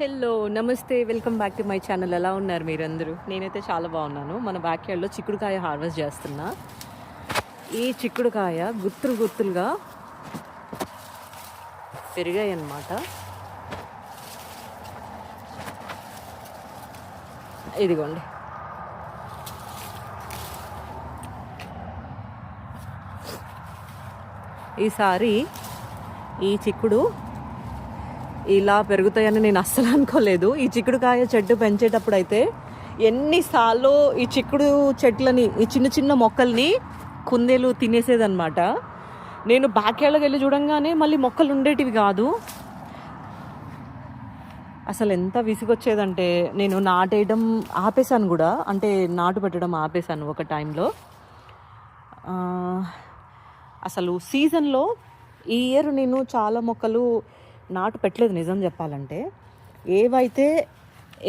Hello నమస్తే welcome back to my channel. ఎలా ఉన్నారు మీరందరూ? నేనైతే చాలా బాగున్నాను. మన బ్యాక్యార్డ్లో చిక్కుడుకాయ హార్వెస్ట్ చేస్తున్నా. ఈ చిక్కుడుకాయ గుత్తులు గుత్తులుగా పెరిగాయి అన్నమాట ఇదిగోండి. ఈసారి ఈ చిక్కుడు ఇలా పెరుగుతాయని నేను అస్సలు అనుకోలేదు. ఈ చిక్కుడుకాయ చెట్టు పెంచేటప్పుడు అయితే ఎన్నిసార్లు ఈ చిక్కుడు చెట్లని ఈ చిన్న చిన్న మొక్కల్ని కుందేలు తినేసేదన్నమాట. నేను బ్యాక్యార్డ్కి వెళ్ళి చూడంగానే మళ్ళీ మొక్కలు ఉండేటివి కాదు. అసలు ఎంత విసిగొచ్చేదంటే నేను నాటేయడం ఆపేశాను కూడా. అంటే నాటు పెట్టడం ఆపేశాను ఒక టైంలో. అసలు సీజన్లో ఈ ఇయర్ నేను చాలా మొక్కలు నాటు పెట్టలేదు నిజం చెప్పాలంటే. ఏవైతే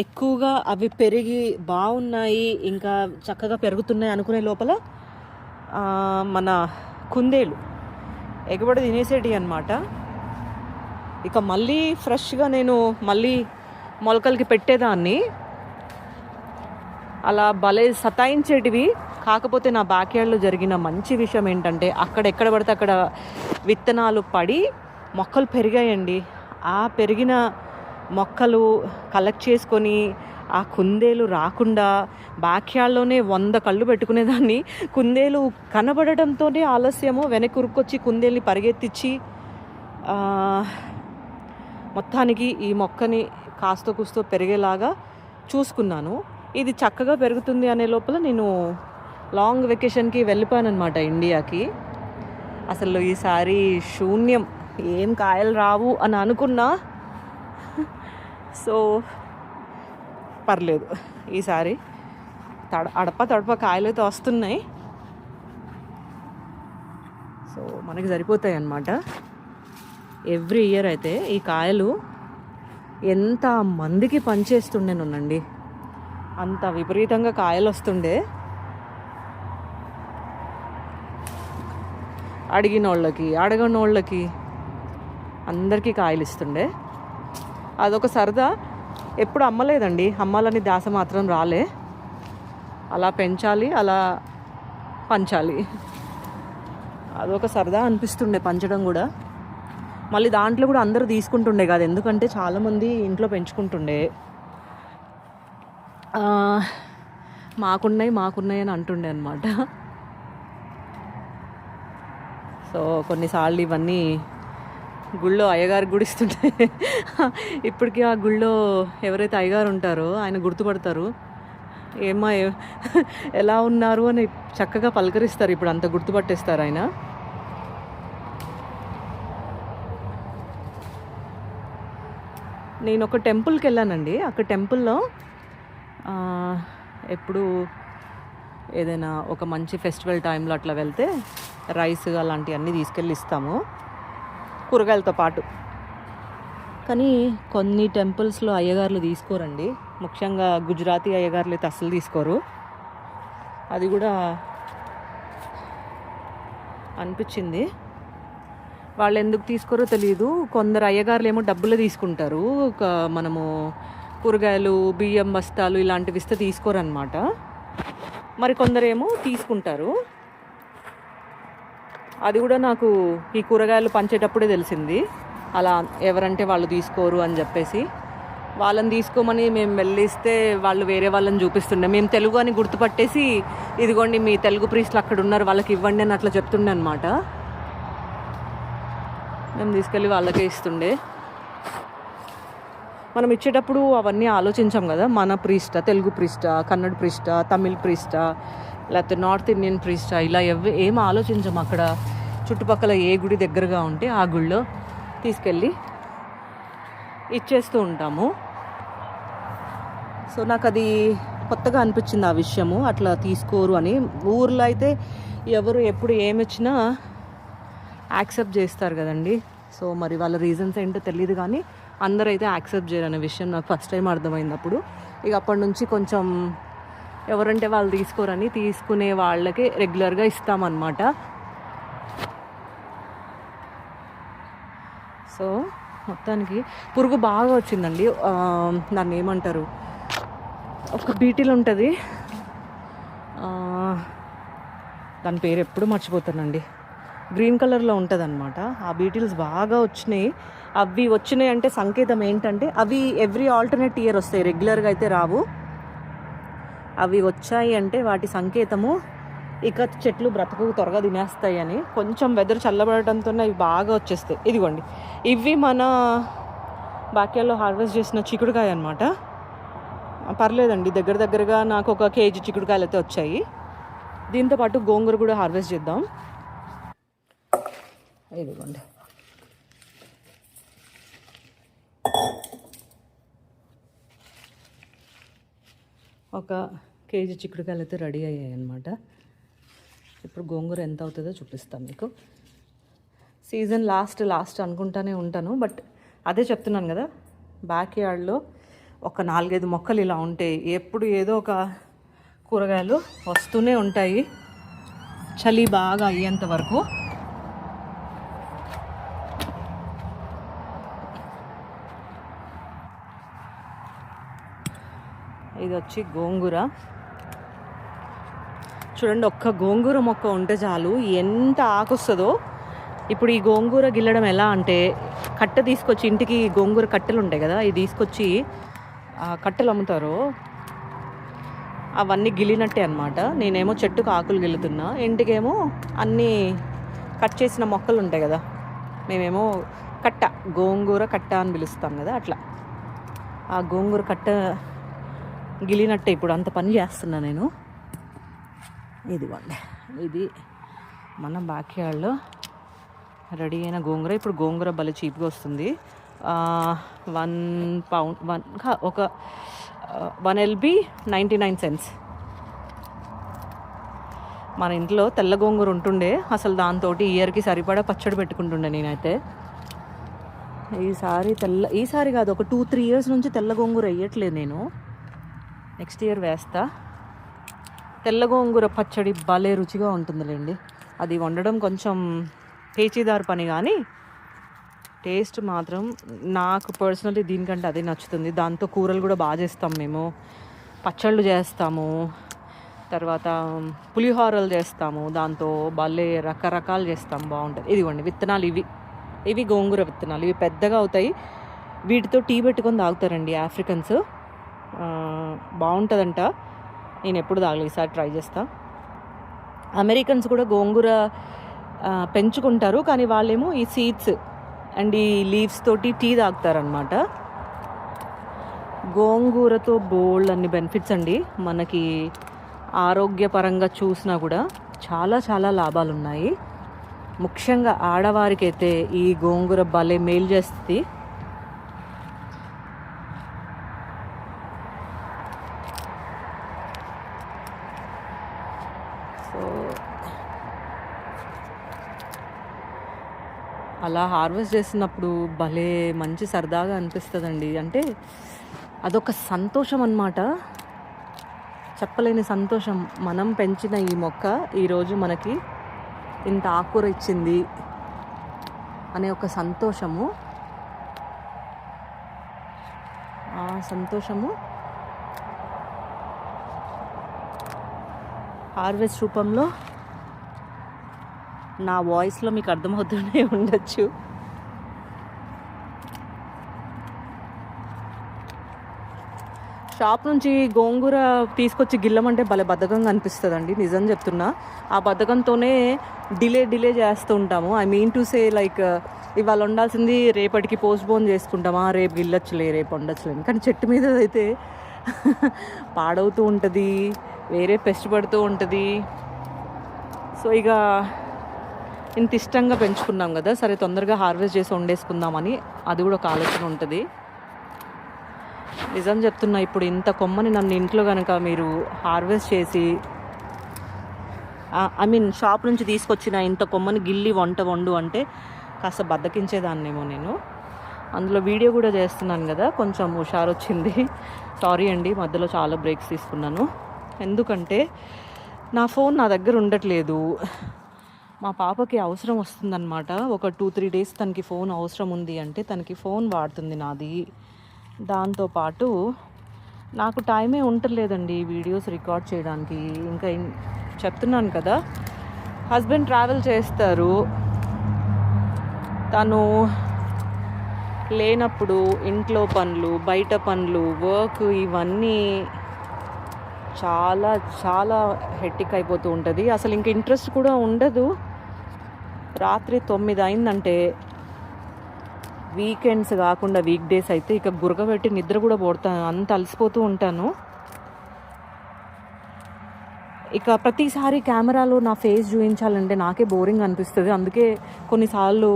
ఎక్కువగా అవి పెరిగి బాగున్నాయి ఇంకా చక్కగా పెరుగుతున్నాయి అనుకునే లోపల మన కుందేలు ఎగబడి తినేసేటి అనమాట ఇక మళ్ళీ ఫ్రెష్గా నేను మళ్ళీ మొలకలకి పెట్టేదాన్ని. అలా భలే సతాయించేటివి. కాకపోతే నా బ్యాక్యార్డ్లో జరిగిన మంచి విషయం ఏంటంటే అక్కడ ఎక్కడ పడితే అక్కడ విత్తనాలు పడి మొక్కలు పెరిగాయండి. ఆ పెరిగిన మొక్కలు కలెక్ట్ చేసుకొని ఆ కుందేలు రాకుండా బాక్యాల్లోనే వంద కళ్ళు పెట్టుకునేదాన్ని. కుందేలు కనబడటంతోనే ఆలస్యము వెనక్కి ఉరుక్కొచ్చి కుందేల్ని పరిగెత్తిచ్చి మొత్తానికి ఈ మొక్కని కాస్త కూస్తో పెరిగేలాగా చూసుకున్నాను. ఇది చక్కగా పెరుగుతుంది అనే లోపల నేను లాంగ్ వెకేషన్కి వెళ్ళిపోయాను అనమాట ఇండియాకి. అసలు ఈసారి శూన్యం. ఏం కాయలు రావు అని అనుకున్నా. సో పర్లేదు. ఈసారి తడ అడప తడప కాయలు అయితే వస్తున్నాయి. సో మనకి సరిపోతాయి అన్నమాట. ఎవ్రీ ఇయర్ అయితే ఈ కాయలు ఎంత మందికి పనిచేస్తుండేనునండి అంత విపరీతంగా కాయలు వస్తుండే. అడిగిన వాళ్ళకి అడగని వాళ్ళకి అందరికీ కాయలు ఇస్తుండే అదొక సరదా. ఎప్పుడు అమ్మలేదండి. అమ్మాలని దాస మాత్రం రాలే. అలా పెంచాలి అలా పంచాలి. అదొక సరదా అనిపిస్తుండే పంచడం కూడా. మళ్ళీ దాంట్లో కూడా అందరూ తీసుకుంటుండే కాదు. ఎందుకంటే చాలామంది ఇంట్లో పెంచుకుంటుండే. మాకున్నాయి మాకున్నాయి అని అంటుండే అనమాట సో కొన్నిసార్లు ఇవన్నీ గుళ్ళో అయ్యగారు గుడిస్తుంటే ఇప్పటికీ ఆ గుళ్ళో ఎవరైతే అయ్యగారు ఉంటారో ఆయన గుర్తుపడతారు. ఏమా ఎలా ఉన్నారు అని చక్కగా పలకరిస్తారు. ఇప్పుడు అంత గుర్తుపట్టేస్తారు ఆయన. నేను ఒక టెంపుల్కి వెళ్ళానండి. అక్కడ టెంపుల్లో ఎప్పుడు ఏదైనా ఒక మంచి ఫెస్టివల్ టైంలో అట్లా వెళ్తే రైస్ అలాంటివన్నీ తీసుకెళ్ళి ఇస్తాము. కూరగాయలతో పాటు. కానీ కొన్ని టెంపుల్స్లో అయ్యగారులు తీసుకోరండి. ముఖ్యంగా గుజరాతీ అయ్యగారులు అయితే అస్సలు తీసుకోరు. అది కూడా అనిపించింది. వాళ్ళు ఎందుకు తీసుకోరో తెలియదు కొందరు అయ్యగారులు ఏమో డబ్బులు తీసుకుంటారు. ఒక మనము కూరగాయలు బియ్యం బస్తాలు ఇలాంటివి ఇస్తే తీసుకోరనమాట మరి కొందరేమో తీసుకుంటారు. అది కూడా నాకు ఈ కూరగాయలు పంచేటప్పుడే తెలిసింది. అలా ఎవరంటే వాళ్ళు తీసుకోరు అని చెప్పేసి. వాళ్ళని తీసుకోమని మేము వెళ్ళిస్తే వాళ్ళు వేరే వాళ్ళని చూపిస్తుండే. మేము తెలుగు అని గుర్తుపట్టేసి ఇదిగోండి మీ తెలుగు ప్రీస్టులు అక్కడ ఉన్నారు వాళ్ళకి ఇవ్వండి అని అట్లా చెప్తుండే అనమాట మేము తీసుకెళ్ళి వాళ్ళకే ఇస్తుండే. మనం ఇచ్చేటప్పుడు అవన్నీ ఆలోచించాం కదా మన ప్రీస్ట తెలుగు ప్రీస్ట కన్నడ ప్రీస్ట తమిళ్ ప్రీస్ట లేకపోతే నార్త్ ఇండియన్ ప్రీస్టా ఇలా ఎవ ఏం ఆలోచించాం అక్కడ. చుట్టుపక్కల ఏ గుడి దగ్గరగా ఉంటే ఆ గుళ్ళో తీసుకెళ్ళి ఇచ్చేస్తూ ఉంటాము. సో నాకు అది కొత్తగా అనిపించింది ఆ విషయము. అట్లా తీసుకోరు అని. ఊర్లో అయితే ఎవరు ఎప్పుడు ఏమిచ్చినా యాక్సెప్ట్ చేస్తారు కదండి. సో మరి వాళ్ళ రీజన్స్ ఏంటో తెలియదు కానీ అందరైతే యాక్సెప్ట్ చేయరు అనే విషయం నాకు ఫస్ట్ టైం అర్థమైంది అప్పుడు. ఇక అప్పటి నుంచి కొంచెం ఎవరంటే వాళ్ళు తీసుకోరని తీసుకునే వాళ్ళకి రెగ్యులర్గా ఇస్తామన్నమాట. సో మొత్తానికి పురుగు బాగా వచ్చిందండి. దాన్ని ఏమంటారు? ఒక బీటిల్ ఉంటుంది. దాని పేరు ఎప్పుడు మర్చిపోతానండి. గ్రీన్ కలర్లో ఉంటుంది అనమాట ఆ బీటిల్స్ బాగా వచ్చినాయి. అవి వచ్చినాయి అంటే సంకేతం ఏంటంటే అవి ఎవ్రీ ఆల్టర్నేట్ ఇయర్ వస్తాయి. రెగ్యులర్గా అయితే రావు. అవి వచ్చాయి అంటే వాటి సంకేతము ఇక చెట్లు బ్రతకు త్వరగా తినేస్తాయి అని కొంచెం వెదర్ చల్లబడటంతో అవి బాగా వచ్చేస్తాయి. ఇదిగోండి. ఇవి మన బాక్యాల్లో హార్వెస్ట్ చేసిన చిక్కుడుకాయ అనమాట పర్లేదండి దగ్గర దగ్గరగా నాకు ఒక కేజీ చిక్కుడుకాయలు అయితే వచ్చాయి. దీంతో పాటు గోంగూర కూడా హార్వెస్ట్ చేద్దాం. ఇదిగోండి. ఒక కేజీ చిక్కుడుకాయలు అయితే రెడీ అయ్యాయి అనమాట ఇప్పుడు గోంగూర ఎంత అవుతుందో చూపిస్తాను మీకు. సీజన్ లాస్ట్ లాస్ట్ అనుకుంటానే ఉంటాను బట్ అదే చెప్తున్నాను కదా బ్యాక్ యార్డ్లో ఒక నాలుగైదు మొక్కలు ఇలా ఉంటాయి. ఎప్పుడు ఏదో ఒక కూరగాయలు వస్తూనే ఉంటాయి. చలి బాగా అయ్యేంత వరకు. ఇది వచ్చి గోంగూర. చూడండి ఒక్క గోంగూర మొక్క ఉంటే చాలు. ఎంత ఆకొస్తుందో. ఇప్పుడు ఈ గోంగూర గిల్లడం ఎలా అంటే కట్ట తీసుకొచ్చి ఇంటికి గోంగూర కట్టెలు ఉంటాయి కదా ఇవి తీసుకొచ్చి కట్టెలు అమ్ముతారు. అవన్నీ గిల్లినట్టే అనమాట నేనేమో చెట్టుకు ఆకులు గిల్లుతున్నా. ఇంటికేమో అన్నీ కట్ చేసిన మొక్కలు ఉంటాయి కదా. మేమేమో కట్ట గోంగూర కట్ట అని పిలుస్తాం కదా అట్లా. ఆ గోంగూర కట్ట గిలినట్టే ఇప్పుడు అంత పని చేస్తున్నా నేను. ఇదిగోండి. ఇది మన బాక్యార్డ్లో రెడీ అయిన గోంగూర. ఇప్పుడు గోంగూర భలే చీప్గా వస్తుంది. వన్ పౌండ్ వన్ ఒక one L B ninety nine cents మన ఇంట్లో తెల్ల గోంగూర ఉంటుండే. అసలు దాంతో ఇయర్కి సరిపడా పచ్చడి పెట్టుకుంటుండే నేనైతే. ఈసారి తెల్ల ఈసారి కాదు ఒక టూ త్రీ ఇయర్స్ నుంచి తెల్ల గోంగూర వేయట్లేదు నేను. నెక్స్ట్ ఇయర్ వేస్తా. తెల్ల గోంగూర పచ్చడి భలే రుచిగా ఉంటుందిలేండి. అది వండడం కొంచెం పేచీదారు పని కానీ టేస్ట్ మాత్రం నాకు పర్సనలీ దీనికంటే అదే నచ్చుతుంది. దాంతో కూరలు కూడా బాగా చేస్తాం మేము. పచ్చళ్ళు చేస్తాము. తర్వాత పులిహోరలు చేస్తాము. దాంతో భలే రకరకాలు చేస్తాం. బాగుంటుంది. ఇదిగోండి విత్తనాలు ఇవి. ఇవి గోంగూర విత్తనాలు. ఇవి పెద్దగా అవుతాయి. వీటితో టీ పెట్టుకొని తాగుతారండి ఆఫ్రికన్స్. బాగుంటుందంట. నేను ఎప్పుడు తాగలేదు ఈసారి ట్రై చేస్తా. అమెరికన్స్ కూడా గోంగూర పెంచుకుంటారు కానీ వాళ్ళేమో ఈ సీడ్స్ అండ్ ఈ లీవ్స్ తోటి టీ తాగుతారనమాట గోంగూరతో బోల్డ్ అన్ని బెనిఫిట్స్ అండి. మనకి ఆరోగ్యపరంగా చూసినా కూడా చాలా చాలా లాభాలు ఉన్నాయి ముఖ్యంగా ఆడవారికైతే ఈ గోంగూర భలే మేలు చేస్తుంది. అలా హార్వెస్ట్ చేసినప్పుడు భలే మంచి సరదాగా అనిపిస్తుందండి. అంటే అదొక సంతోషం అన్నమాట. చెప్పలేని సంతోషం. మనం పెంచిన ఈ మొక్క ఈరోజు మనకి ఇంత ఆకుర ఇచ్చింది అనే ఒక సంతోషము. ఆ సంతోషము హార్వెస్ట్ రూపంలో నా వాయిస్లో మీకు అర్థమవుతూనే ఉండొచ్చు. షాప్ నుంచి గోంగూర తీసుకొచ్చి గిల్లమంటే భలే బద్ధకంగా అనిపిస్తుందండి నిజం చెప్తున్నా. ఆ బద్ధకంతోనే డిలే డిలే చేస్తూ ఉంటాము. I mean to say like ఇవాళ ఉండాల్సింది రేపటికి పోస్ట్ పోన్ చేసుకుంటామా? రేపు గిల్లొచ్చులే రేపు వండొచ్చులే కానీ చెట్టు మీద అయితే పాడవుతూ ఉంటుంది వేరే పెస్ట్ పడుతూ ఉంటుంది. సో ఇక ఇంత ఇష్టంగా పెంచుకున్నాం కదా సరే తొందరగా హార్వెస్ట్ చేసి వండేసుకుందామని అది కూడా ఒక ఆలోచన ఉంటుంది. నిజం చెప్తున్నా ఇప్పుడు ఇంత కొమ్మని నన్ను ఇంట్లో కనుక మీరు హార్వెస్ట్ చేసి ఐ మీన్ షాప్ నుంచి తీసుకొచ్చిన ఇంత కొమ్మని గిల్లి వంట వండు అంటే కాస్త బద్దకించేదాన్నేమో నేను. అందులో వీడియో కూడా చేస్తున్నాను కదా కొంచెం హుషారు వచ్చింది సారీ అండి మధ్యలో చాలా బ్రేక్స్ తీసుకున్నాను. ఎందుకంటే నా ఫోన్ నా దగ్గర ఉండట్లేదు. మా పాపకి అవసరం వస్తుందన్నమాట. ఒక టూ త్రీ డేస్ తనకి ఫోన్ అవసరం ఉంది అంటే తనకి ఫోన్ వాడుతుంది నాది. దాంతోపాటు నాకు టైమే ఉంటలేదండి వీడియోస్ రికార్డ్ చేయడానికి. ఇంకా చెప్తున్నాను కదా హస్బెండ్ ట్రావెల్ చేస్తారు. తను లేనప్పుడు ఇంట్లో పనులు బయట పనులు వర్క్ ఇవన్నీ చాలా చాలా హెట్టిక్ అయిపోతూ ఉంటుంది. అసలు ఇంక ఇంట్రెస్ట్ కూడా ఉండదు. రాత్రి తొమ్మిది అయిందంటే వీకెండ్స్ కాకుండా వీక్ డేస్ అయితే ఇక గురకబెట్టి నిద్ర కూడా పోడతాను అంత అలసిపోతూ ఉంటాను. ఇక ప్రతిసారి కెమెరాలో నా ఫేస్ చూపించాలంటే నాకే బోరింగ్ అనిపిస్తుంది. అందుకే కొన్నిసార్లు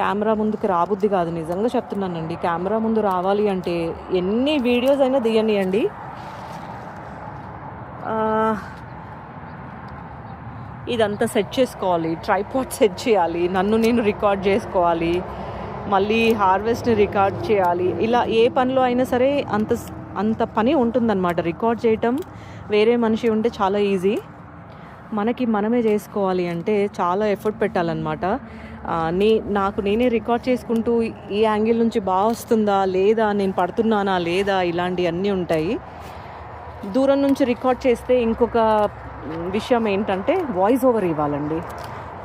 కెమెరా ముందుకు రాబుద్ది కాదు. నిజంగా చెప్తున్నానండి కెమెరా ముందు రావాలి అంటే ఎన్ని వీడియోస్ అయినా తీయనియండి. ఇదంతా సెట్ చేసుకోవాలి ట్రైపాడ్ సెట్ చేయాలి నన్ను నేను రికార్డ్ చేసుకోవాలి మళ్ళీ హార్వెస్ట్ని రికార్డ్ చేయాలి. ఇలా ఏ పనిలో అయినా సరే అంత అంత పని ఉంటుందన్నమాట. రికార్డ్ చేయటం వేరే మనిషి ఉంటే చాలా ఈజీ మనకి మనమే చేసుకోవాలి అంటే చాలా ఎఫర్ట్ పెట్టాలన్నమాట. నే నీ నాకు నేనే రికార్డ్ చేసుకుంటూ ఈ యాంగిల్ నుంచి బాగా వస్తుందా లేదా నేను పడుతున్నానా లేదా ఇలాంటివన్నీ ఉంటాయి. దూరం నుంచి రికార్డ్ చేస్తే ఇంకొక విషయం ఏంటంటే వాయిస్ ఓవర్ ఇవ్వాలండి.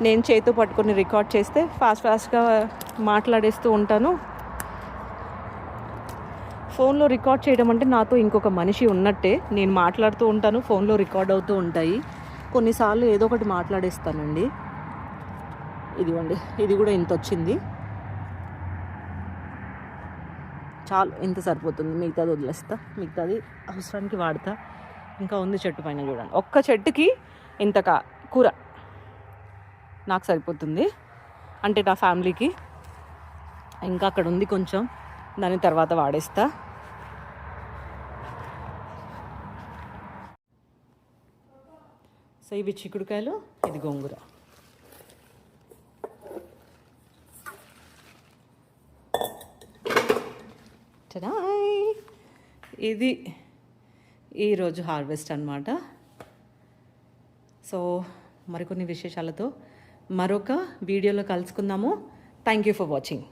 నేను చేతితో పట్టుకొని రికార్డ్ చేస్తే ఫాస్ట్ ఫాస్ట్గా మాట్లాడేస్తూ ఉంటాను. ఫోన్లో రికార్డ్ చేయడం అంటే నాతో ఇంకొక మనిషి ఉన్నట్టే. నేను మాట్లాడుతూ ఉంటాను ఫోన్లో రికార్డ్ అవుతూ ఉంటాయి. కొన్నిసార్లు ఏదో ఒకటి మాట్లాడేస్తానండి. ఇదిగోండి ఇది కూడా ఇంత వచ్చింది. చాలు ఇంత సరిపోతుంది. మిగతాది వదిలేస్తా. మిగతాది అవసరానికి వాడతా. ఇంకా ఉంది చెట్టు పైన చూడండి. ఒక్క చెట్టుకి ఇంత కూర నాకు సరిపోతుంది. అంటే నా ఫ్యామిలీకి. ఇంకా అక్కడ ఉంది కొంచెం. దాని తర్వాత వాడేస్తా. సో ఇవి చిక్కుడుకాయలు ఇది గోంగూర. ఇది ఈరోజు హార్వెస్ట్ అన్నమాట. సో మరికొన్ని విశేషాలతో మరొక వీడియోలో కలుసుకుందాము. Thank you for watching